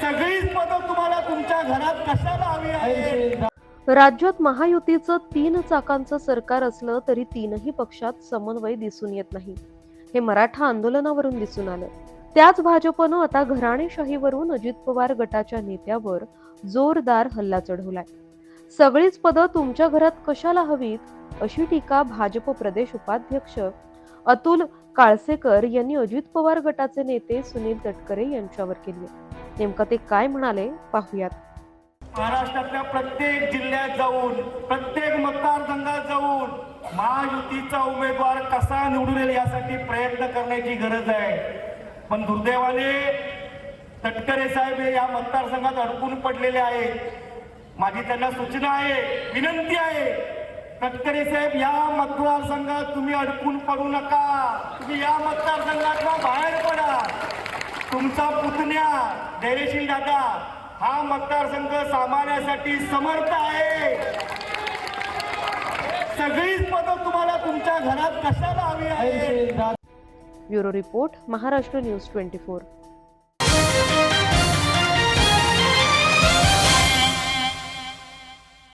सगळीच पदं तुम्हाला तुमच्या घरात कशाला हवी आहे? राज्यात महायुतीचं तीन चाकांचं सरकार असलं तरी तीनही पक्षात समन्वय दिसून येत नाही. हे मराठा आंदोलनावरून दिसून आलं. त्याच भाजपनं आता घराणेशाहीवरून अजित पवार गटाच्या नेत्यावर जोरदार हल्ला चढवलाय. सगळीच पदं तुमच्या घरात कशाला हवीत? अशी टीका भाजप प्रदेश उपाध्यक्ष अतुल काळसेकर यांनी अजित पवार गटाचे नेते सुनील तटकरे यांच्यावर केली आहे. नेमकं ते काय म्हणाले पाहूयात. महाराष्ट्रातल्या प्रत्येक जिल्ह्यात जाऊन प्रत्येक मतदारसंघात जाऊन महायुतीचा उमेदवार कसा निवडून येईल यासाठी प्रयत्न करण्याची गरज आहे. पण दुर्दैवाने तटकरे साहेब हे या मतदारसंघात अडकून पडलेले आहेत. माझी त्यांना सूचना आहे विनंती आहे तटकरे साहेब या मतदारसंघात तुम्ही अडकून पडू नका. तुम्ही या मतदारसंघात बाहेर पडा. तुमचा पुतण्या धैर्यशील दादा हा मतदारसंघ सामान्यासाठी समर्थ आहे. सगळीच पदक तुम्हाला तुमच्या घरात कशाला हवी आहे bureau report Maharashtra news twenty four.